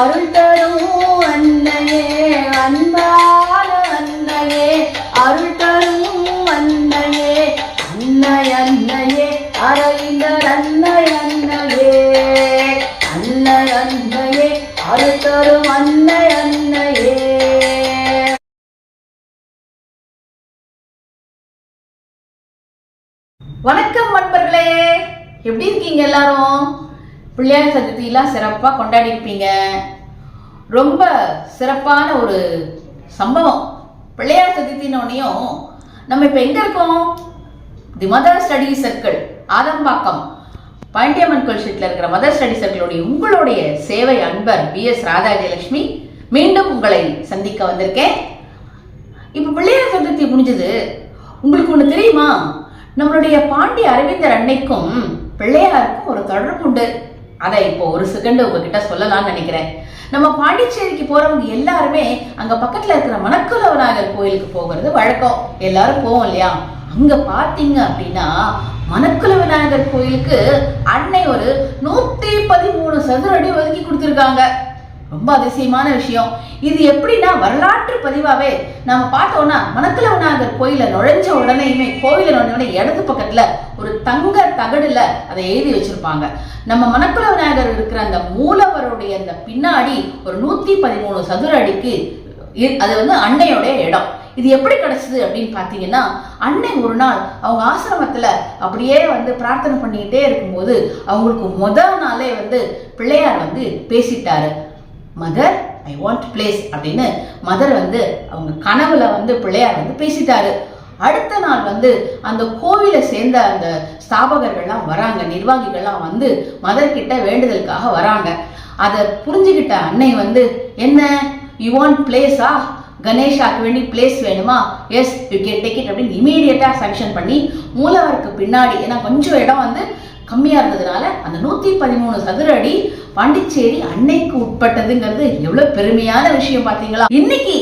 அருள் தரும் அன்னையே அன்பான அன்னையே அருள் தரும் அன்னையே அன்னை அன்னையே அரவிந்தர் அன்னை அன்னையே அன்னை அன்னையே அருள் தரும் அன்னை அன்னையே. வணக்கம் நண்பர்களே எப்படி இருக்கீங்க எல்லாரும்? பிள்ளையார் சதுர்த்தியெல்லாம் சிறப்பாக கொண்டாடி இருப்பீங்க ரொம்ப சிறப்பான ஒரு சம்பவம். பிள்ளையார் சதுர்த்தினோடனையும் நம்ம இப்போ எங்கே இருக்கோம்? The Mother study circle Adambakkam. Pandiyamman கோயில் இருக்கிற மதர் ஸ்டடி சர்க்கிளுடைய உங்களுடைய சேவை அன்பர் பி எஸ் ராதாஜலட்சுமி மீண்டும் உங்களை சந்திக்க வந்திருக்கேன். இப்போ பிள்ளையார் சதுர்த்தி முடிஞ்சது. உங்களுக்கு ஒன்று தெரியுமா? நம்மளுடைய பாண்டிய அரவிந்தர் அன்னைக்கும் பிள்ளையாருக்கும் ஒரு தொடர்பு உண்டு. அதை இப்போ ஒரு செகண்ட் உங்ககிட்ட சொல்லலாம்னு நினைக்கிறேன். நம்ம பாண்டிச்சேரிக்கு போறவங்க எல்லாருமே அங்க பக்கத்துல இருக்கிற மணக்குல விநாயகர் கோயிலுக்கு போகிறது வழக்கம். எல்லாரும் போவோம் இல்லையா? அங்க பாத்தீங்க அப்படின்னா மணக்குல விநாயகர் கோயிலுக்கு அன்னை ஒரு நூத்தி பதிமூணு சதுர அடி ஒதுக்கி கொடுத்துருக்காங்க. ரொம்ப அதிசயமான விஷயம். இது எப்படின்னா வரலாற்று பதிவாவே நாம பார்த்தோம்னா மணக்குல விநாயகர் கோயில நுழைஞ்ச உடனேயுமே கோயில நுழைஞ்ச உடனே இடது பக்கத்துல ஒரு தங்க தகடுல அதை எழுதி வச்சிருப்பாங்க. நம்ம மணக்குல விநாயகர் இருக்கிற அந்த மூலவருடைய அந்த பின்னாடி ஒரு நூத்தி பதிமூணு சதுர அடிக்கு அது வந்து அன்னையோடைய இடம். இது எப்படி கிடைச்சது அப்படின்னு பார்த்தீங்கன்னா அன்னை ஒரு நாள் அவங்க ஆசிரமத்தில் அப்படியே வந்து பிரார்த்தனை பண்ணிக்கிட்டே இருக்கும்போது அவங்களுக்கு முதல் நாளே வந்து பிள்ளையார் வந்து பேசிட்டாரு. மதர் ஐ வாண்ட் பிளேஸ் அப்படின்னு மதர் வந்து அவங்க கனவுல வந்து பிள்ளையார் வந்து பேசிட்டாரு. அடுத்த நாள் வந்து அந்த கோவிலை சேர்ந்த அந்த ஸ்தாபகர்கள்லாம் வராங்க நிர்வாகிகள்லாம் வந்து மதர்கிட்ட வேண்டுதலுக்காக வராங்க. அதை புரிஞ்சுக்கிட்ட அன்னை வந்து என்ன? யூ வாண்ட் பிளேஸா கணேஷாக்கு வேண்டி பிளேஸ் வேணுமா? Yes you can take it அப்படின்னு இமீடியட்டாக சாங்ஷன் பண்ணி மூலவருக்கு பின்னாடி ஏன்னா கொஞ்சம் இடம் வந்து கம்மியாக இருந்ததுனால அந்த நூற்றி பதிமூணு சதுர அடி பாண்டிச்சேரி அன்னைக்கு உட்பட்டதுங்கிறது எவ்வளோ பெருமையான விஷயம் பார்த்தீங்களா இன்னைக்கு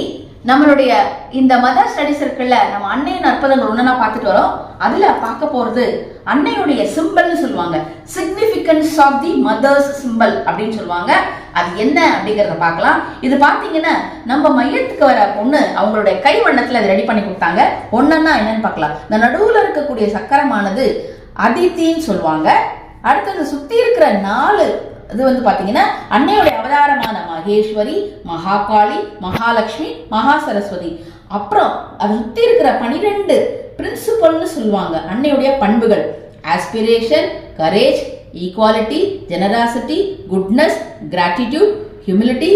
நம்மளுடைய இந்த மதர் ஸ்டடி சர்க்கிள்ல நம்ம அன்னையின் அற்புதங்கள் ஒன்றா பார்த்துட்டு வரோம். அதுல பார்க்க போறது அன்னையுடைய சிம்பிள்னு சொல்லுவாங்க. Significance of the Mother's symbol அப்படின்னு சொல்லுவாங்க. அது என்ன அப்படிங்கறத பார்க்கலாம். இது பாத்தீங்கன்னா நம்ம மையத்துக்கு வர பொண்ணு அவங்களுடைய கை வண்ணத்துல அதை ரெடி பண்ணி கொடுத்தாங்க. ஒன்னொன்னா என்னன்னு பார்க்கலாம். இந்த நடுவுல இருக்கக்கூடிய சக்கரமானது அதித்தின்னு சொல்லுவாங்க. அடுத்தது சுத்தி இருக்கிற நாலு அது வந்து பார்த்தீங்கன்னா அன்னையுடைய அவதாரமான மகேஸ்வரி மகாகாளி மகாலட்சுமி மகா சரஸ்வதி அப்புறம் அது சுற்றி இருக்கிற பனிரெண்டு பிரின்சிபல்னு சொல்லுவாங்க. அன்னையுடைய பண்புகள். Aspiration courage equality generosity goodness gratitude humility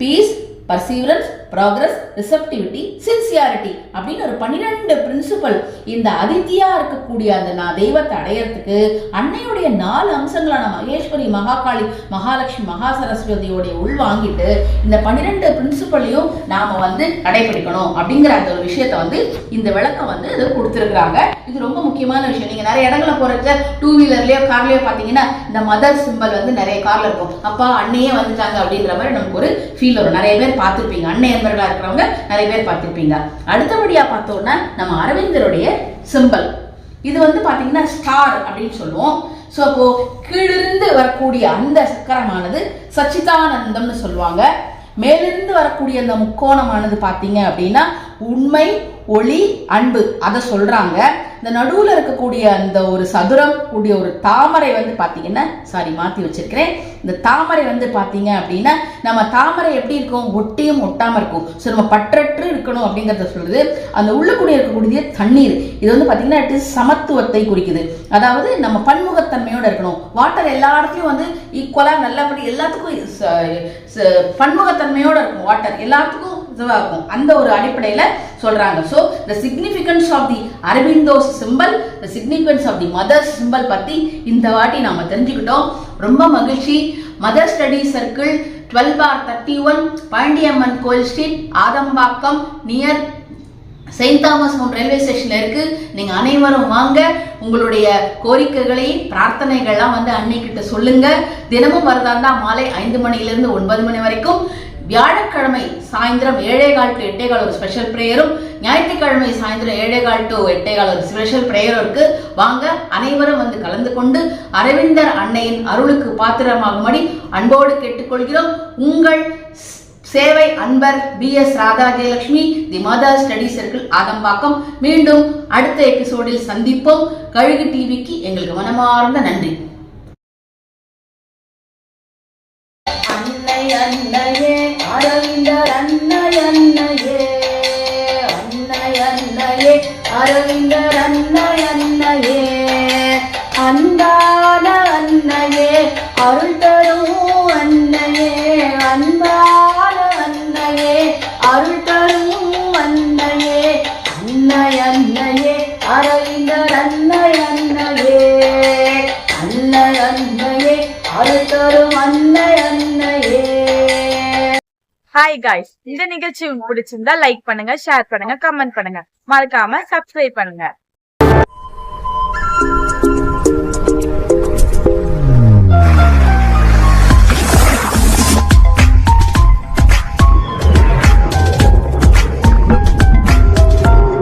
peace perseverance progress receptivity sincerity அப்படின்னு ஒரு பன்னிரெண்டு பிரின்சிபல் இந்த அதித்தியா இருக்கக்கூடிய அந்த நான் தெய்வத்தை அடையறதுக்கு அன்னையுடைய நாலு அம்சங்களான மகேஸ்வரி மகாகாளி மகாலட்சுமி மகா சரஸ்வதியோடைய உள் வாங்கிட்டு இந்த பன்னிரெண்டு பிரின்சிபலையும் நாம வந்து கடைபிடிக்கணும் அப்படிங்கிற அந்த ஒரு விஷயத்தை வந்து இந்த விளக்கம் வந்து இது கொடுத்துருக்குறாங்க. இது ரொம்ப முக்கியமான விஷயம். நீங்க நிறைய இடங்கள்ல போறச்ச டூ வீலர்லயோ கார்லயோ பாத்தீங்கன்னா இந்த மதர் சிம்பல் வந்து நிறைய கார்ல இருக்கும். அப்பா அன்னையே வந்துட்டாங்க அப்படின்ற மாதிரி நமக்கு ஒரு ஃபீல் வரும். நிறைய பேர் பார்த்துருப்பீங்க. அன்னை என்பர்களா இருக்கிறவங்க நிறைய பேர் பார்த்திருப்பீங்க. அடுத்தபடியா பார்த்தோம்னா நம்ம அரவிந்தருடைய சிம்பிள் இது வந்து பாத்தீங்கன்னா ஸ்டார் அப்படின்னு சொல்லுவோம். ஸோ அப்போ கீழிருந்து வரக்கூடிய அந்த சக்கரமானது சச்சிதானந்தம்னு சொல்லுவாங்க. மேலிருந்து வரக்கூடிய அந்த முக்கோணமானது பார்த்தீங்க அப்படின்னா உண்மை ஒளி அன்பு. அதை சொல்றாங்க. இந்த நடுவில் இருக்கக்கூடிய அந்த ஒரு சதுரம் கூடிய ஒரு தாமரை வந்து பார்த்தீங்கன்னா சாரி மாற்றி வச்சிருக்கிறேன். இந்த தாமரை வந்து பார்த்தீங்க அப்படின்னா நம்ம தாமரை எப்படி இருக்கும்? ஒட்டியும் ஒட்டாமல் இருக்கும். ஸோ நம்ம பற்றற்று இருக்கணும் அப்படிங்கிறத சொல்லுது. அந்த உள்ளுக்குடிய இருக்கக்கூடிய தண்ணீர் இது வந்து பார்த்தீங்கன்னா it சமத்துவத்தை குறிக்குது. அதாவது நம்ம பன்முகத்தன்மையோட இருக்கணும். வாட்டர் எல்லா வந்து ஈக்குவலாக நல்லபடி எல்லாத்துக்கும் பன்முகத்தன்மையோடு பன்முகத்தன்மையோட இருக்கும் வாட்டர் எல்லாத்துக்கும் இதுவாக அந்த ஒரு அடிப்படையில சொல்றாங்க. So the significance of the Aurobindo's symbol the significance of the Mother symbol பத்தி இந்த வாட்டி நாம தெரிஞ்சுக்கிட்டோம். ரொம்ப மகிழ்ச்சி. Mother study circle twelve bar thirty one Pandiyamman கோயில் street Adambakkam near Saint Thomas railway ஸ்டேஷன்ல இருக்கு. நீங்க அனைவரும் வாங்க. உங்களுடைய கோரிக்கைகளை பிரார்த்தனைகள்லாம் வந்து அன்னைக்கிட்ட சொல்லுங்க. தினமும் வரதா இருந்தா மாலை ஐந்து மணியிலிருந்து ஒன்பது மணி வரைக்கும். வியாழக்கிழமை சாயந்தரம் ஏழே கால் டு எட்டே கால் ஒரு ஸ்பெஷல் ப்ரேயரும் ஞாயிற்றுக்கிழமை சாயந்தரம் ஏழே கால் டு எட்டே கால் ஒரு ஸ்பெஷல் ப்ரேயரும் இருக்கு. வாங்க அனைவரும் வந்து கலந்து கொண்டு அரவிந்தர் அன்னையின் அருளுக்கு பாத்திரமாகும்படி அன்போடு கேட்டுக்கொள்கிறோம். உங்கள் சேவை அன்பர் P S Radha Jayalakshmi the Mother study circle Adambakkam. மீண்டும் அடுத்த எபிசோடில் சந்திப்போம். கழுகு டிவிக்கு எங்களுக்கு மனமார்ந்த நன்றி. அன்னை அன்னையே அரவிந்தர் அன்னை அன்னையே அன்பான அன்னையே அருள் தரும் அன்னையே அன்பான ஹாய் காய்ஸ் இந்த நிகழ்ச்சி உங்களுக்கு பிடிச்சிருந்தா லைக் பண்ணுங்க ஷேர் பண்ணுங்க கமெண்ட் பண்ணுங்க. மறக்காம சப்ஸ்கிரைப் பண்ணுங்க.